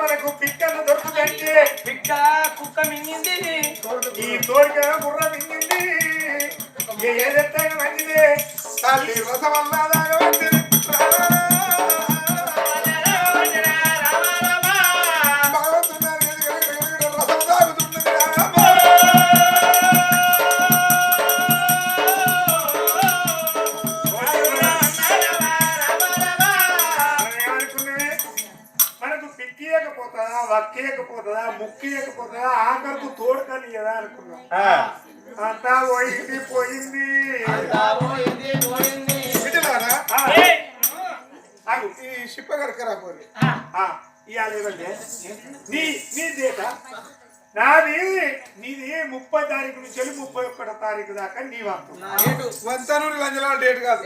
మనకు పిక్కలు దొరుకుతంటే పిక్క కుక్క మింగింది ఈ తోడిక గుర్ర మింగింది ఏ మంచిదే? తల్లి రసమల్లాదాగవంటి అంతా పోయింది పోయింది. ఆగు. ఈ శిప్పగడకరా పోయి ఆ, ఇవాళ ఏమంటే నీ నీ డేట నాది నీది ముప్పై తారీఖు నుంచి వెళ్ళి ముప్పై ఒక్కటో తారీఖు దాకా నీ వంతు వంతనూరు లంజలా డేట్ కాదు.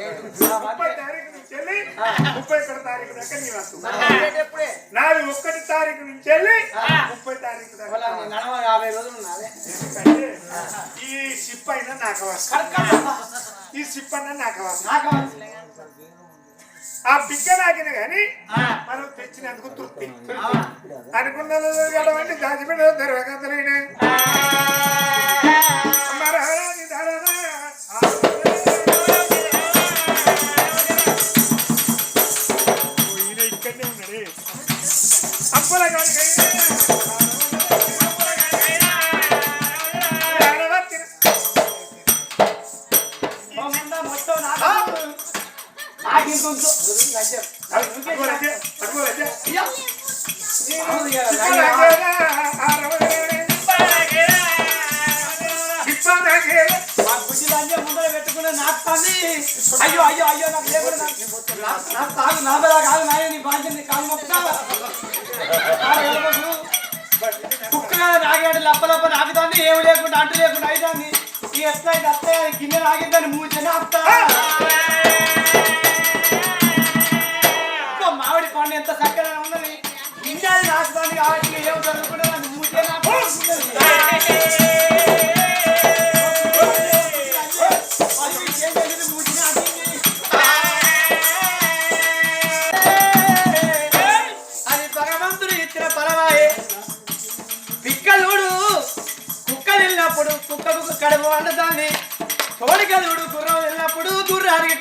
ముప్పై తారీఖు నుంచి వెళ్ళి ముప్పై ఒకటో తారీఖు దాకా నీ వంతు నాది ఒక్కటి తారీఖు నుంచి వెళ్ళి ముప్పై తారీఖు దాకా ఎందుకంటే ఈ షిప్ అయినా నాకు అవసరం. ఈ షిప్ అన్నా నాకు అవసరం. ఆ బిగ్గ నాకిన కానీ మనం తెచ్చినందుకు తృప్తి. అనుకున్నది కలవండి దాచిపెట్ట దర్వకతలేనే కుక్క రాగాడు లప్ప లప్ప నాకుదాన్ని ఏమి లేకుండా అంటు లేకుండా అయిదాన్ని ఈ ఎట్లా ఇది గిన్నె నాగిద్దాన్ని మూచని అత్తా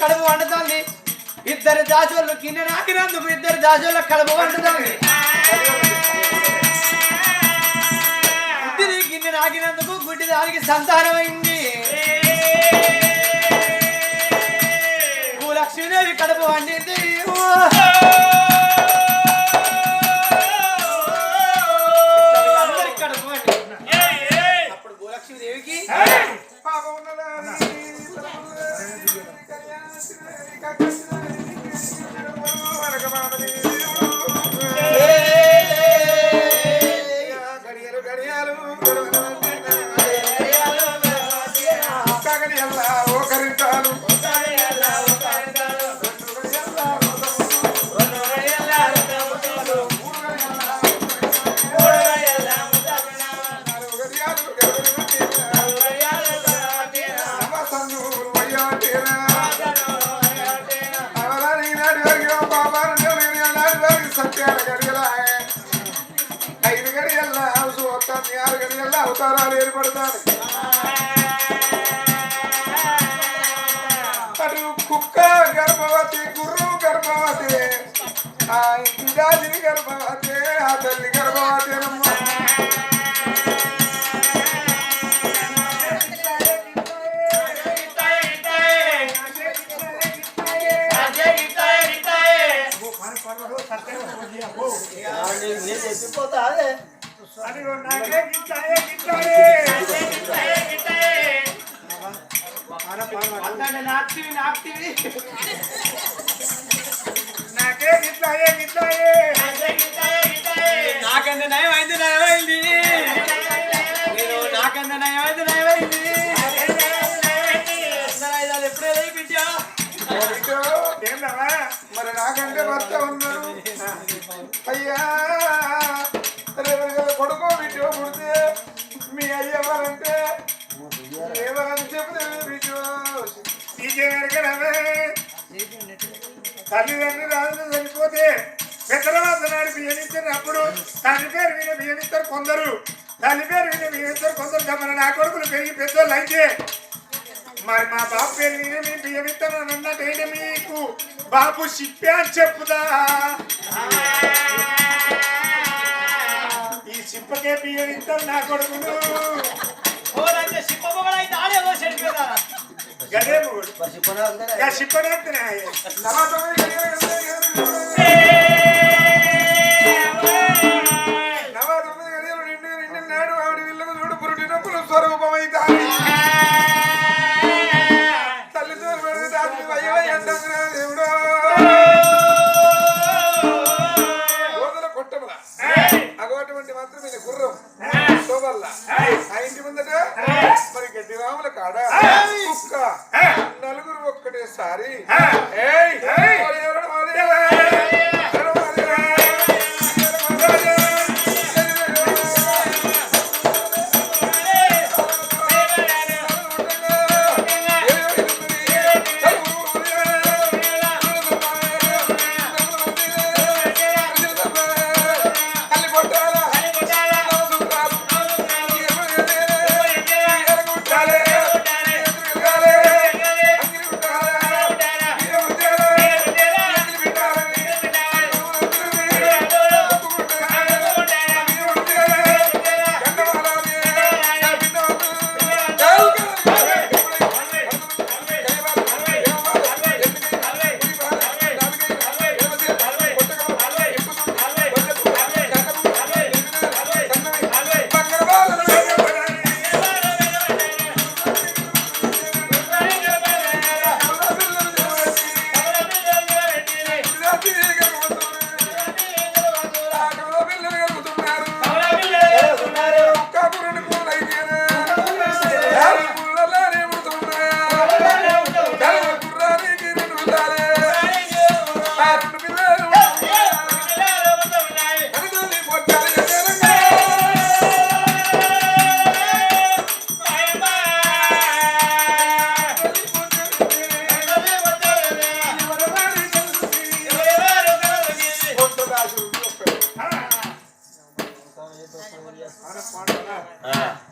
కడుపు వండుతోంది. ఇద్దరు దాసోళ్ళు కింద నాకినందుకు ఇద్దరు దాసోళ్ళ కడుపు వండుతోంది. గుడ్డిది గిన్నె నాకినందుకు గుడ్డి దానికి సంతానమైంది భూలక్ష్మీదేవి కడుపు వండింది. ఓ realize ఇంటి రాజుని ఆ తల్లి గర్భవతి అయ్యా రేపు కొడుకో బిడ్డో పుడితే మీ అయ్య ఎవరంటే? ఎవరని చెప్తే బిడ్డో. నీకేం రాజులు చనిపోతే పెద్దలవాద నాడు బియ్యనిచ్చినప్పుడు తల్లి పేరు విని బియ్యమిస్తారు కొందరు. తల్లి పేరు విని బియ్యమిస్తారు కొందరు. గమన నా కొడుకులు పెరిగి పెద్దోళ్ళు అయితే మరి మా బాబు పేరు విని మేము బియ్యమిస్తాను అన్నట్టయితే మీకు బాబు సిప్పే అని చెప్పుదా? ఈ సిప్పకే బియ్యమిస్తారు నా కొడుకును. గదే మొగుడు.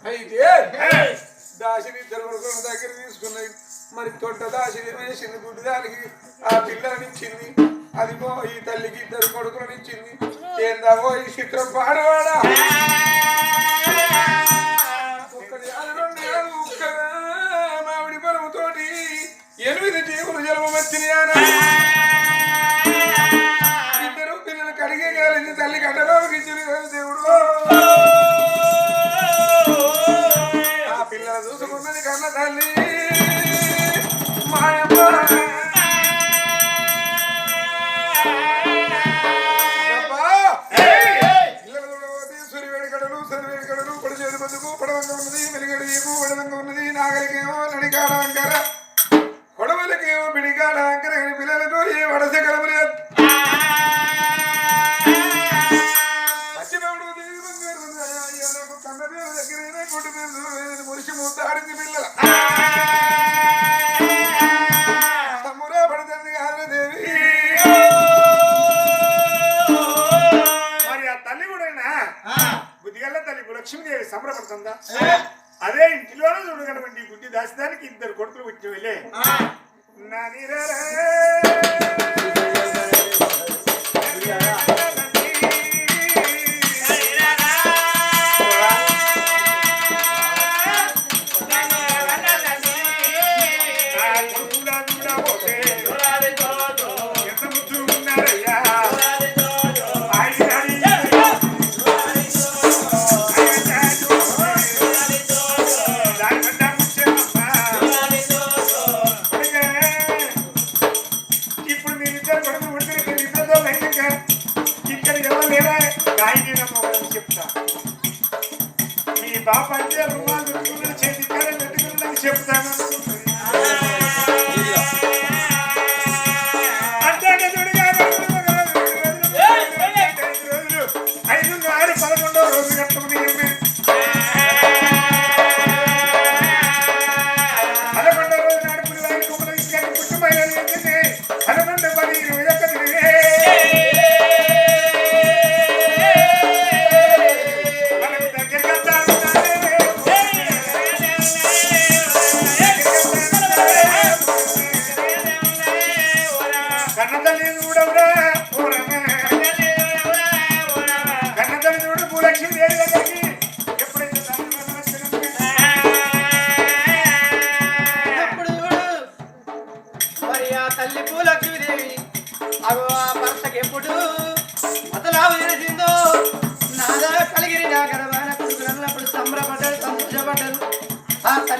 అయితే దాసిని కొడుకుల దగ్గర తీసుకున్నది మరి తొట్ట దాసిని వేసింది గుడ్డి దానికి ఆ పిల్లనిచ్చింది అదిగో ఈ తల్లికి ఇద్దరు కొడుకులనిచ్చింది. ఏందావో ఈ చిత్రం పాడవాడా? ఒక్కటి మామిడి పొలముతోటి ఎనిమిది జీవులు జన్మవచ్చినాయన ఎంత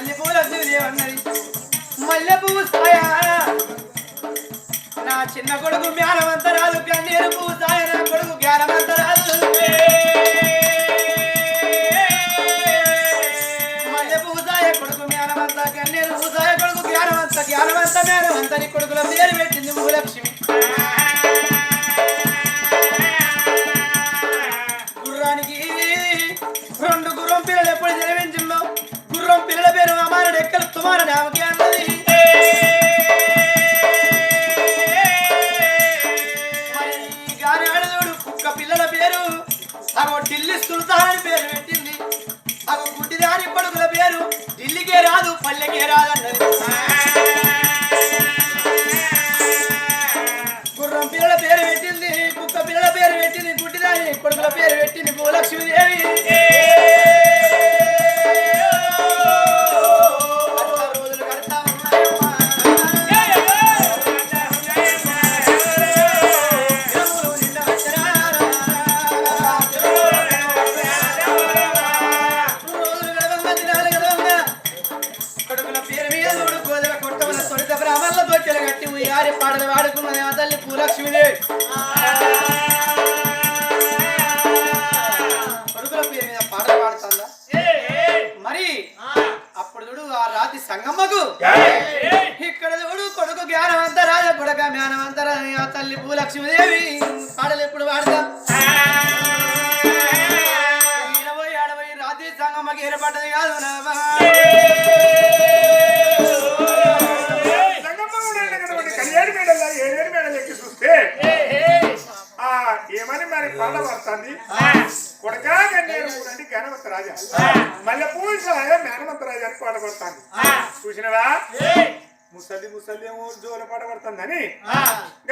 మల్లెపూల తల్లి పూలక్ష్మీదేవి అన్నది. మల్లె సాయా నా చిన్న కొడుకు జ్ఞానవంతరాలు కన్నీరు పువ్వు సాయ నా కొడుకు జ్ఞానమంతరాలు మల్లె సాయ కొడుకు జ్ఞానవంత కన్నీరు పువ్వు సాయ కొడుకు జ్ఞానమంత జ్ఞానవంత మేనమంతని కొడుకుల పేరు పెట్టింది భూలక్ష్మి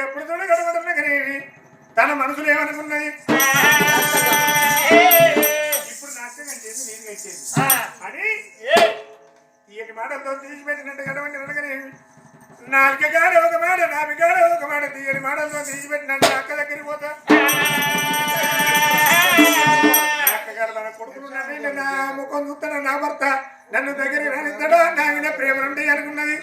ఎప్పుడు చూడ గడపడుతున్నా కానీ తన మనసులో ఏమనుకున్నది? ఇప్పుడు నాట్యం కట్టేది నేను కట్టేది అని ఈయన మాటలతో తీసిపెట్టినట్టు గడవండి అనగానే నాలుగగాడు ఒక మాట నాలుగాడు ఒక మాట తీయని మాటలతో తీసిపెట్టినట్టు అక్క దగ్గరికి పోతా. అక్కగారు మన కొడుకులు నా ముఖం చూస్తాడు నా భర్త. నన్ను దగ్గరికి రానిస్తాడో నా మీద ప్రేమ నుండి అనుకున్నది.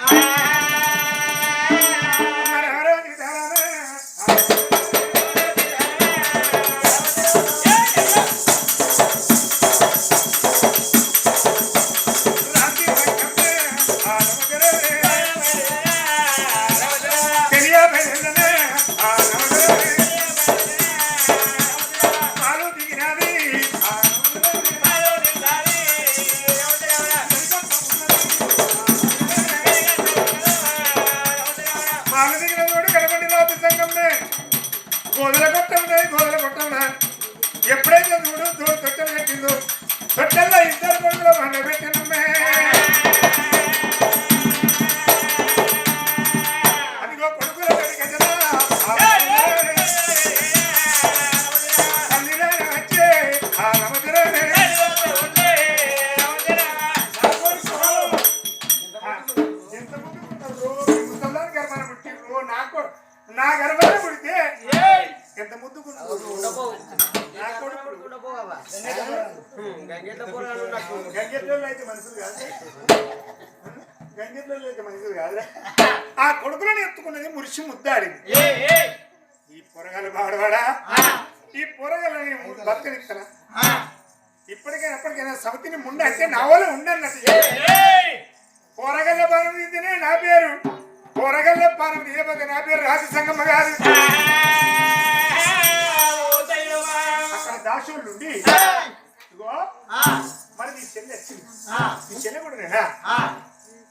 ఎప్పుడైతే చూడు తొట్టెలు కట్టిందో తొట్టెల్లో ఇద్దరు కొడుకులు ఈ పొరగాలు బాడవాడా? ఈ పొరగాలని బతకనిస్తానా ఇప్పటికైనా ఎప్పటికైనా సమితిని ముందు అంటే నా వల్ల ఉండన్నట్టు. పొరగల్ల పార్వతీనే నా పేరు. పొరగల్ల పార్వతి ఏ పక్క నా పేరు రాజు సంగమ్మ కాదు అక్కడ దాసులుండి ఇగో మరి నీ చెల్లి వచ్చింది. నీ చెల్లి కూడా నేనా?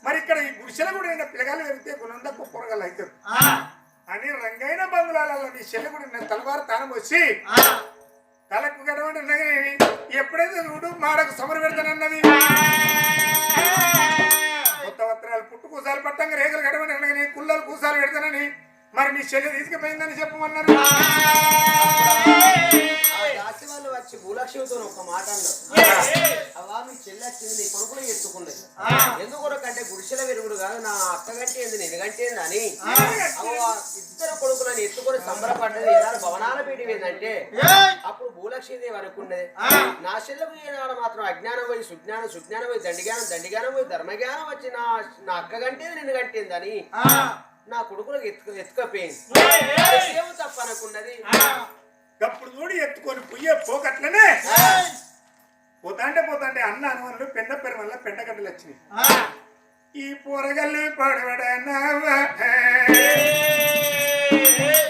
మరి ఇక్కడ ఈ గుడిసెల కూడా పిల్లగాలు వెళ్తే గుణందకు పొరగలు అవుతారు. అని రంగైన చెల్లి కూడా నేను తలవారు తానం వచ్చి తలకు గడవండి ఎప్పుడైతే చూడు మాడకు సమరు పెడతానన్నది కొత్త వస్త్రాలు పుట్టు కూసాలు పట్టంగా రేగులు గడవండి అనగానే కుళ్ళలు కూసాలు పెడతానని మరి మీ చెల్లి తీసుకుపోయిందని చెప్పమన్నారు. వచ్చి భూలక్ష్మితో ఒక మాట అవ్వా మీ చెల్లి వచ్చింది నీ కొడుకులు ఎత్తుకున్నది. ఎందుకొరకంటే గుడిసెల విరుగుడు కాదు నా అక్క గంటే ఏంది నేను గంటే ఏంది అని ఇద్దరు కొడుకులను ఎత్తుకొని సంబరపడ్డది ఏనాడు భవనాల పీఠం ఏంటంటే అప్పుడు భూలక్ష్మీదేవి అనుకున్నది. నా చెల్లెకు ఈనాడు మాత్రం అజ్ఞానం పోయి సుజ్ఞానం సుజ్ఞానం పోయి దండిగానం దండిగానం పోయి ధర్మజ్ఞానం వచ్చి నా నా అక్క గంటే నేను గంటేందని నా కొడుకులకు ఎత్తుక ఎత్తుకపోయింది. తప్ప అనుకున్నది. అప్పుడు చూడు ఎత్తుకొని పుయ్యే పోకట్లనే. పోతాంటే పోతాంటే అన్న అనుమానులు పెండ పెరు వల్ల పెండగడ్డలు వచ్చినాయి. ఈ పొరగల్లు పడవడనవా.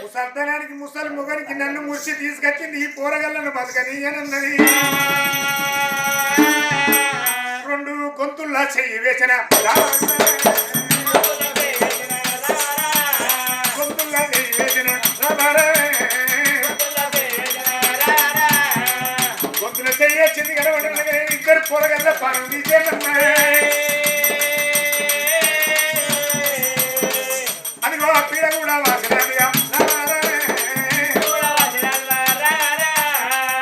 ముసల్తనానికి ముసలి మొగనికి నన్ను మురిసి తీసుకొచ్చింది ఈ పోరగల్లను బతకని అన్నది రెండు గొంతుల్లా చెయ్యి వేసిన గొంతుల్లా చెయ్యి వేసిన ఇద్దరు పొరగల్ల పానం తీసేమన్నా అదిగో ఆ పీడ కూడా వాసినదిగా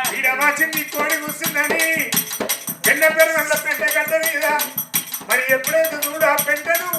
పీడ వాసింది కోడి కూర్చుందని పెండ పేరు వల్ల పెంట గడ్డ మీద మరి ఎప్పుడైతే చూడు ఆ పెంటను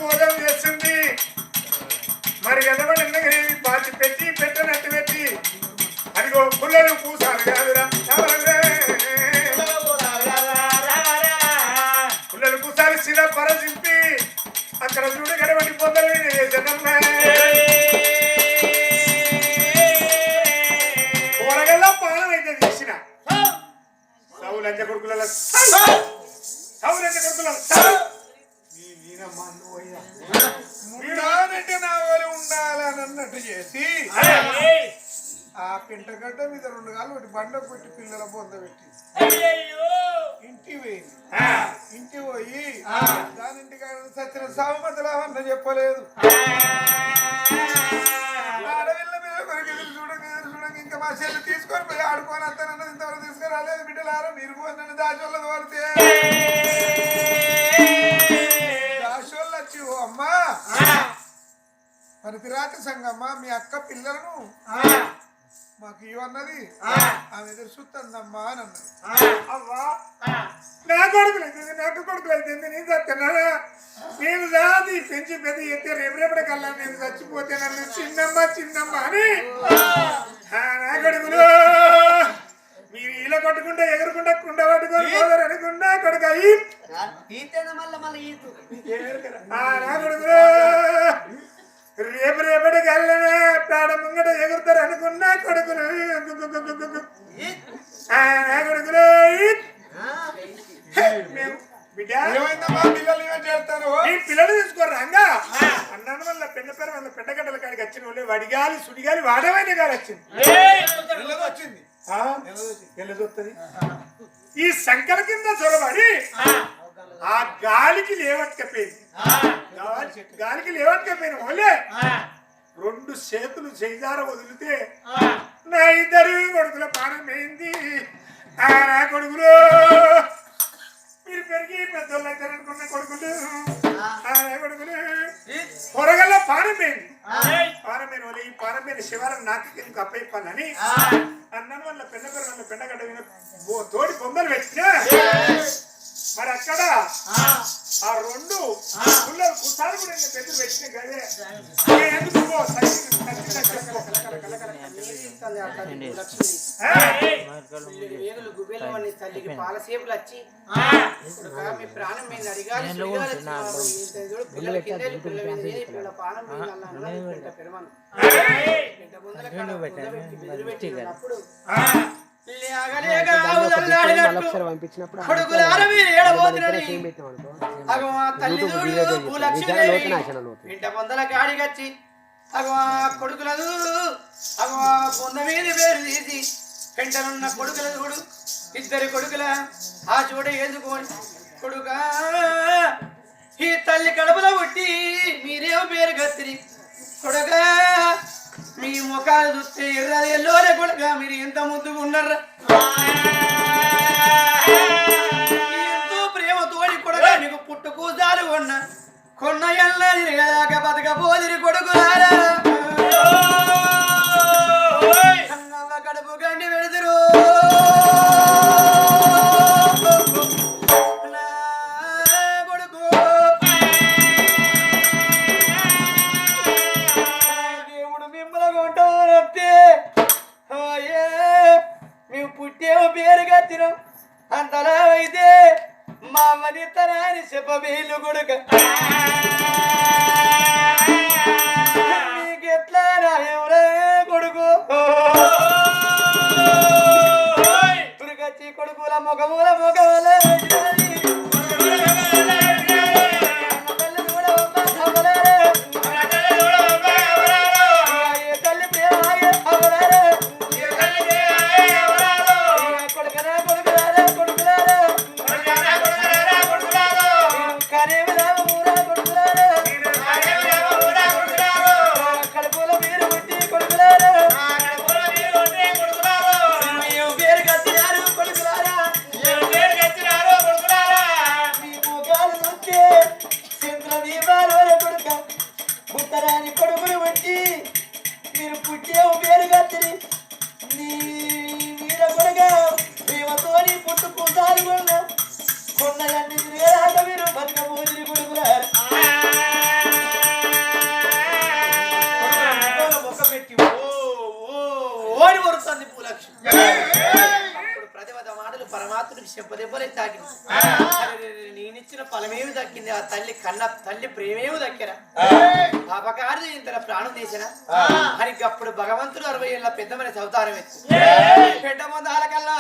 పింటగడ్డ మీద రెండు కాళ్ళు ఒకటి బండ పెట్టి పిల్లల బొంద పెట్టి. ఇంటికి పోయింది ఇంటికి పోయి దాని ఇంటికి సచిన సామతలా అన్న చెప్పలేదు. ఆడవిల్ల మీద కొరికి చూడండి చూడండి. ఇంకా మా చెల్లి తీసుకొని పోయి ఆడుకొని అత్తనన్నది ఇంతవరకు తీసుకురాలేదు. బిడ్డలారా మీరు పోయి దాచోళ్ళ తోలితే దాచోళ్ళు వచ్చి ఓ అమ్మా. మరి తిరాక సంగమ్మ మీ అక్క పిల్లలను మాకు ఇవన్నది ఆమె ఎదురు చూస్తుందమ్మా అని అన్నది. అవ్వా. నా కొడుకులు నాకు కొడుకులు అయితే నేను నేను రాది పెంచి పెద్ద ఎత్తే రేపు రేపటి కల్లా నేను చచ్చిపోతే నన్ను చిన్నమ్మ చిన్నమ్మ అని. సుడిగాలి వాడమైన గాలి వచ్చింది. పిల్లలు వచ్చింది ఆ? ఎల్లదొత్తది ఈ సంకల కింద చొరబడి ఆ. గాలికి లేవట్టుకపోయింది గాలి- గాలికి లేవట్టుకపోయిన ఓలే రెండు చేతులు చేజార వదిలితే నా ఇద్దరు కొడుకుల పానం పోయింది ఆ నా కొడుకులు! మీరు పెరిగి పెద్దోళ్ళు అనుకున్న కొడుకులు. కొడుకులు? పొరగల్ల పానం పోయిన వాళ్ళు ఈ పోయిన శివారం నాకు ఎందుకు అప్పయిపోనని అన్నం వల్ల పెద్ద వల్ల బో- తోడి బొమ్మలు పెట్టినా. మరి అక్కడ ఆ రెండు పుల్లలు కుసాలు కూడా ఇంకా పెద్ద పెట్టిన గదే ఎందుకు తల్లికి పాలసేపులు వచ్చి మీ ప్రాణం మీద అడిగాలి పిల్లల కింద పిల్లల పిల్లల పెట్టి బెదిరి పెట్టినప్పుడు ఏడబోతున్నని అగో కాడిగచ్చి అగో ఆ కొడుకులదు అగో ఆ పొంద మీద పేరు తీసి పెంటనున్న కొడుకుల చూడు ఇద్దరు కొడుకుల ఆ చూడ ఏదుకోని కొడుకా ఈ తల్లి కడుపులో పుట్టి మీరేమో పేరు కత్తిరి? కొడుకా మీ ముఖాలు చూస్తే ఎర్ర ఎల్లోనే కొడుక మీరు ఎంత ముద్దుగా ఉన్నారా? ఎంతో ప్రేమతోడి కొడుక నీకు పుట్టు కూసాలు కొన్న. కొన్న ఎల్ల తిరగదాక బతక పోదిరి కన్నవ్వ కడుపు గండి పెడుతురు అయితే మా మని తనాని చెప్పబీలు కొడుక. కొడుకులు వచ్చి మీరు పుట్టే పేరు కత్తిరి నీ మీద కొడుక మేమతోని పుట్టు పుట్టాలు కొన్న కొన్నలన్నీ తిరిగేదాక మీరు బతుక పోదిరి కొడుకులారు ముఖం పెట్టి ఓ ఓ ఓడి వరుస్తుంది పూలక్ష్మి అప్పుడు ప్రతిపద మాటలు పరమాత్ముడికి చెప్పదెబ్బలే తాకింది. నేనిచ్చిన ఫలమేమి దక్కింది? ఆ తల్లి కన్న తల్లి ప్రేమేమి దక్కిరా పాపకారి ఇంత ప్రాణం తీసిన అని అప్పుడు భగవంతుడు అరవై ఏళ్ళ పెద్ద మన అవతారం ఎత్తి పెద్ద మొదల కల్లా